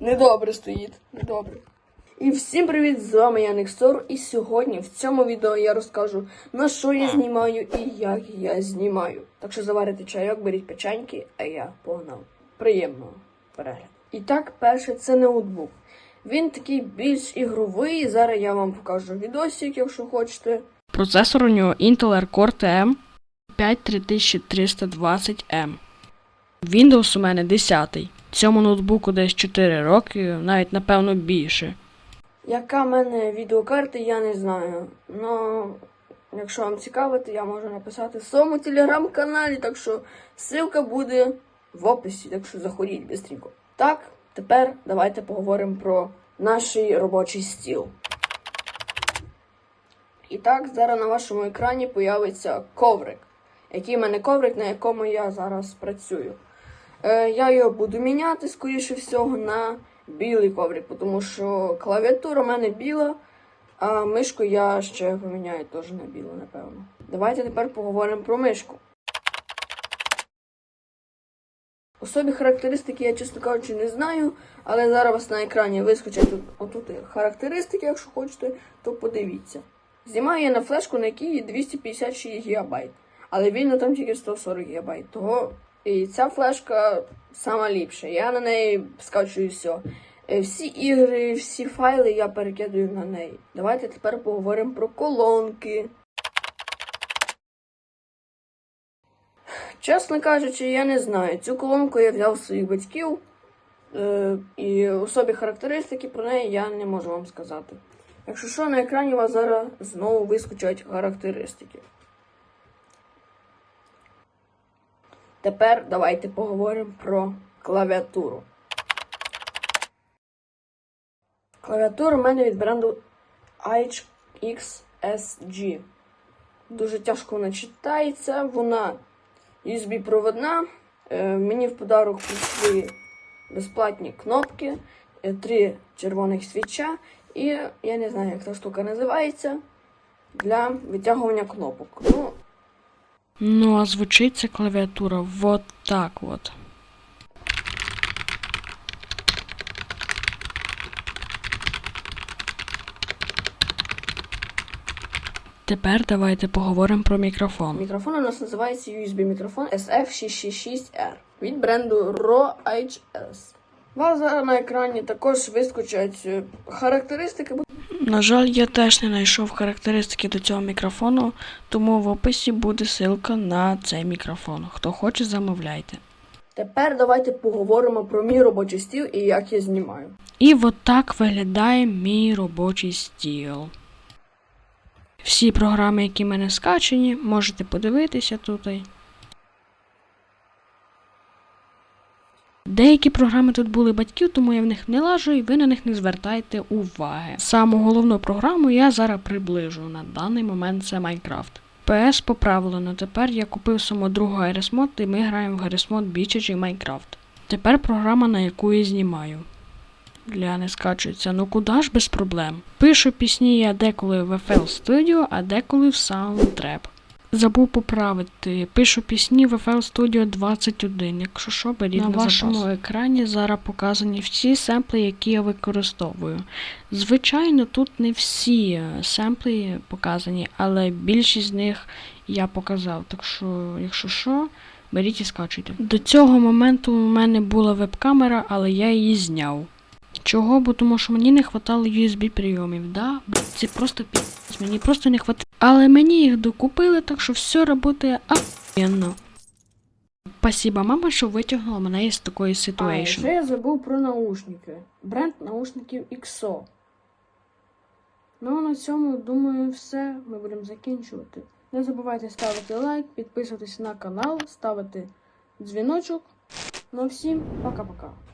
Недобре стоїть. Недобре. І всім привіт! З вами я Нексор. І сьогодні в цьому відео я розкажу на що я знімаю і як я знімаю. Так що заварите чайок, беріть печеньки, а я погнав. Приємного перегляду. І так, перше, це ноутбук. Він такий більш ігровий. Зараз я вам покажу відосик, якщо хочете. Процесор у нього Intel Core TM 53320M. Windows у мене 10. Цьому ноутбуку десь 4 роки, навіть напевно більше. Яка в мене відеокарта, я не знаю. Ну, якщо вам цікаво, то я можу написати в своєму телеграм-каналі, так що ссылка буде в описі, так що заходіть бистренько. Так, тепер давайте поговоримо про наш робочий стіл. І так, зараз на вашому екрані появиться коврик. Який в мене коврик, на якому я зараз працюю. Е, я його буду міняти, скоріше всього, на білий коврик, тому що клавіатура в мене біла, а мишку я ще поміняю теж на білу, напевно. Давайте тепер поговоримо про мишку. Особі характеристики я, чесно кажучи, не знаю, але зараз вас на екрані вискочать тут, отут характеристики, якщо хочете, то подивіться. Знімаю я на флешку, на якій 256 ГБ, але вільно там тільки 140 ГБ. Того і ця флешка сама ліпша. Я на неї скачую все. Всі ігри, всі файли я перекидаю на неї. Давайте тепер поговоримо про колонки. Чесно кажучи, я не знаю. Цю колонку я взяв своїх батьків. Е, і особі характеристики про неї я не можу вам сказати. Якщо що, на екрані у вас зараз знову вискочать характеристики. Тепер давайте поговоримо про клавіатуру. Клавіатура у мене від бренду HXSG. Дуже тяжко вона читається, вона USB-проводна. Е, мені в подарок прийшли безплатні кнопки, е, три червоних свіча, і я не знаю, як ця штука називається, для витягування кнопок. Ну, Ну, а звучить ця клавіатура вот так от. Тепер давайте поговоримо про мікрофон. Мікрофон у нас називається USB мікрофон SF666R від бренду Raw HS. У вас зараз на екрані також вискочать е, характеристики. На жаль, я теж не знайшов характеристики до цього мікрофону, тому в описі буде ссылка на цей мікрофон. Хто хоче, замовляйте. Тепер давайте поговоримо про мій робочий стіл і як я знімаю. І от так виглядає мій робочий стіл. Всі програми, які в мене скачені, можете подивитися тут. Деякі програми тут були батьків, тому я в них не лажу і ви на них не звертайте уваги. Саму головну програму я зараз приближу. На даний момент це Майнкрафт. PS поправлено. Тепер я купив саму другу Гарріс і ми граємо в Гарріс Мод Бічич і Майнкрафт. Тепер програма, на яку я знімаю. Для не скачується, ну куди ж без проблем. Пишу пісні я деколи в FL Studio, а деколи в Soundtrap. Забув поправити. Пишу пісні в FL Studio 21. Якщо що, беріть на, На вашому запас. екрані зараз показані всі семпли, які я використовую. Звичайно, тут не всі е, семпли показані, але більшість з них я показав. Так що, якщо що, беріть і скачуйте. До цього моменту у мене була веб-камера, але я її зняв. Чого? Бо тому що мені не хватало USB прийомів. Да? Це просто пі... Мені просто не хватало. Але мені їх докупили, так що все працює охуєнно. Спасибо, мама, що витягнула мене із такої А, ситуації. ще я забув про наушники. Бренд наушників XO. Ну, на цьому, думаю, все. Ми будемо закінчувати. Не забувайте ставити лайк, підписуватись на канал, ставити дзвіночок. Ну, всім пока-пока.